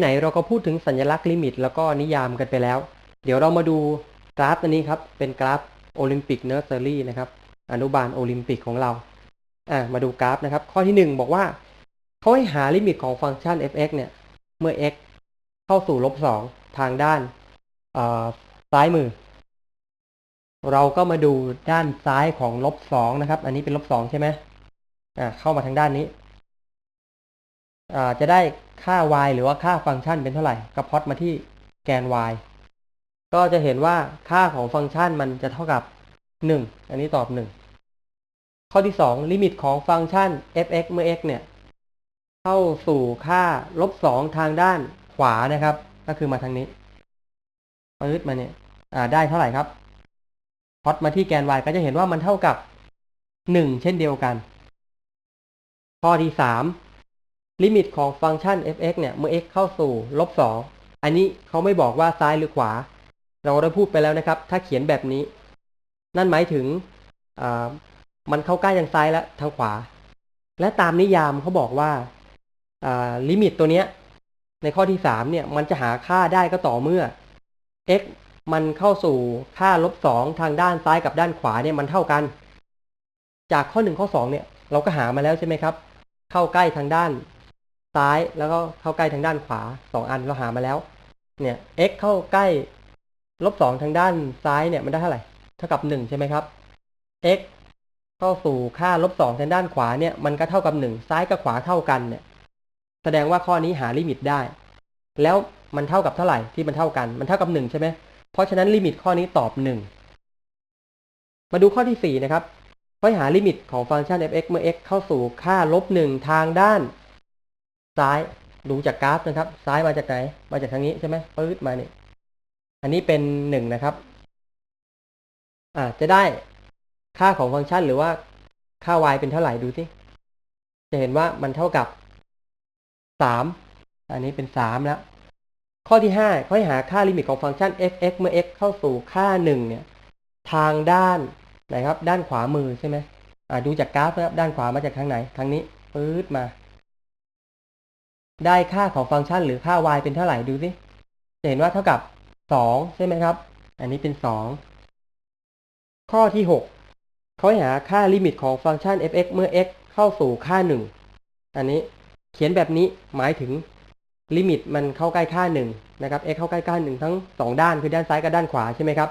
ไหนๆเราก็พูดถึงสัญลักษณ์ลิมิต แล้วก็นิยามกันไปแล้ว เดี๋ยวเรามาดูกราฟอันนี้ครับ เป็นกราฟโอลิมปิกเนอร์เซอรี่นะครับ อนุบาลโอลิมปิกของเรา อ่ามาดูกราฟนะครับ ข้อที่หนึ่งบอกว่าเขาให้หาลิมิตของฟังก์ชัน f(x) เนี่ย เมื่อ x เข้าสู่ลบสองทางด้านซ้ายมือ เราก็มาดูด้านซ้ายของลบสองนะครับ อันนี้เป็นลบสองใช่ไหมอ่าเข้ามาทางด้านนี้ จะได้ค่า y หรือว่าค่าฟังก์ชันเป็นเท่าไหร่ก็พอตมาที่แกน y ก็จะเห็นว่าค่าของฟังก์ชันมันจะเท่ากับ 1 อันนี้ตอบ 1 ข้อที่ 2 ลิมิตของฟังก์ชัน f(x) เมื่อ x เนี่ย เข้าสู่ค่าลบ 2 ทางด้านขวานะครับ ก็คือมาทางนี้ปื๊ดมาเนี่ยได้เท่าไหร่ครับพอตมาที่แกน y ก็จะเห็นว่ามันเท่ากับ 1 เช่นเดียวกัน ข้อที่ 3 ลิมิตของฟังก์ชัน f(x) เนี่ย เมื่อ x เข้าสู่ลบ2อันนี้เขาไม่บอกว่าซ้ายหรือขวา เราได้พูดไปแล้วนะครับ ถ้าเขียนแบบนี้ นั่นหมายถึงมันเข้าใกล้ทางซ้ายและทางขวา และตามนิยามเขาบอกว่าอ่าลิมิตตัวเนี้ย ในข้อที่3เนี่ย มันจะหาค่าได้ก็ต่อเมื่อ x มันเข้าสู่ค่าลบ2ทางด้านซ้ายกับด้านขวาเนี่ยมันเท่ากัน จากข้อ 1 ข้อ 2 เนี่ย เราก็หามาแล้วใช่ไหมครับ เข้าใกล้ทางด้าน ซ้ายแล้วก็เข้าใกล้ทางด้านขวา 2 อันเราหามาแล้ว เนี่ย x เข้าใกล้ลบ2ทางด้านซ้ายเนี่ยมันได้เท่าไหร่ เท่ากับ 1 ใช่ไหมครับ x เข้าสู่ค่าลบ2ทางด้านขวาเนี่ยมันก็เท่ากับ 1 ซ้ายกับขวาเท่ากันเนี่ย แสดงว่าข้อนี้หาลิมิตได้ แล้วมันเท่ากับเท่าไหร่ที่มันเท่ากัน มันเท่ากับ 1 ใช่ไหมเพราะฉะนั้นลิมิตข้อนี้ตอบ 1 มาดูข้อที่ 4 นะครับค่อยหาลิมิตของฟังก์ชัน f(x) เมื่อ x เข้าสู่ค่าลบ1ทางด้าน ซ้ายดูจากกราฟนะครับ ซ้ายมาจากไหน มาจากทางนี้ใช่ไหมปื๊ดมาเนี่ยอันนี้เป็น1นะครับ อ่าจะได้ค่าของฟังก์ชันหรือว่าค่า y เป็นเท่าไหร่ดูสิจะเห็นว่ามันเท่ากับ3อันนี้เป็น3แล้ว ข้อที่5ค่อยหาค่าลิมิตของฟังก์ชัน f(x) เมื่อ x เข้าสู่ค่า1เนี่ย ทางด้านไหนครับ ด้านขวามือใช่ไหมอ่าดูจากกราฟนะครับด้านขวามาจากทางไหนทางนี้ปื๊ดมา ได้ค่าของฟังก์ชันหรือค่า y เป็นเท่าไหร่ดูสิจะเห็นว่าเท่ากับ 2 ใช่ไหมครับ อันนี้เป็น 2 ข้อที่ 6 เขาให้หาค่าลิมิตของฟังก์ชัน f(x) เมื่อ x เข้าสู่ค่า 1 อันนี้เขียนแบบนี้หมายถึงลิมิตมันเข้าใกล้ค่า 1 นะครับ x เข้าใกล้ค่า 1 ทั้ง 2 ด้านคือด้านซ้ายกับด้านขวาใช่ไหมครับ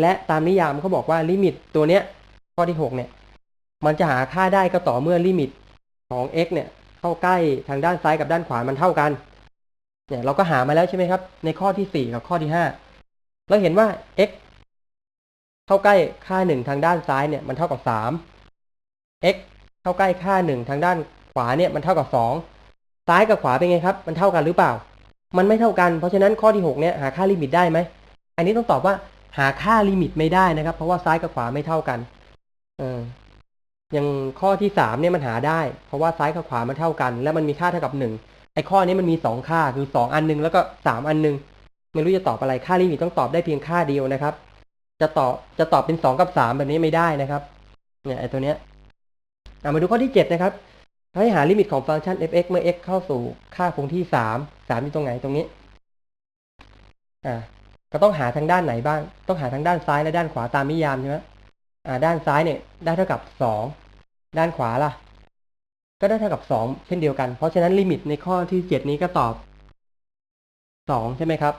และตามนิยามเขาบอกว่าลิมิตตัวเนี้ยข้อที่ 6 เนี่ย มันจะหาค่าได้ก็ต่อเมื่อลิมิตของ x เนี่ย เข้าใกล้ทางด้านซ้ายกับด้านขวามันเท่ากัน เนี่ยเราก็หามาแล้วใช่ไหมครับ ในข้อที่ 4 กับข้อที่ 5 เราเห็นว่า x เข้าใกล้ค่า 1 ทางด้านซ้ายเนี่ยมันเท่ากับ 3 x เข้าใกล้ค่า 1 ทางด้านขวาเนี่ยมันเท่ากับ 2 ซ้ายกับขวาเป็นไงครับ มันเท่ากันหรือเปล่า มันไม่เท่ากัน เพราะฉะนั้นข้อที่ 6 เนี่ยหาค่าลิมิตได้ไหม อันนี้ต้องตอบว่าหาค่าลิมิตไม่ได้นะครับ เพราะว่าซ้ายกับขวาไม่เท่ากัน เออ อย่างข้อที่สามเนี่ยมันหาได้ เพราะว่าซ้ายกับขวามันเท่ากัน แล้วมันมีค่าเท่ากับหนึ่งไอ้ข้อนี้มันมีสองค่าคือสองอันหนึงแล้วก็สามอันหนึงไม่รู้จะตอบอะไรค่าลิมิตต้องตอบได้เพียงค่าเดียวนะครับ จะตอบจะตอบเป็นสองกับสามแบบนี้ไม่ได้นะครับเนี่ยไอ้ตัวเนี้ยอะมาดูข้อที่เจ็ดนะครับให้หาลิมิตของฟังก์ชัน f(x) เมื่อ x เข้าสู่ค่าคงที่สามสามอยู่ตรงไหนตรงนี้อ่าก็ต้องหาทางด้านไหนบ้าง ต้องหาทางด้านซ้ายและด้านขวาตามนิยามใช่ไหมอ่าด้านซ้ายเนี่ยได้เท่ากับสอง ด้านขวาล่ะ ก็ได้เท่ากับ 2 เช่นเดียวกัน เพราะฉะนั้นลิมิตในข้อที่เจ็ดนี้ก็ตอบ 2 ใช่ไหมครับ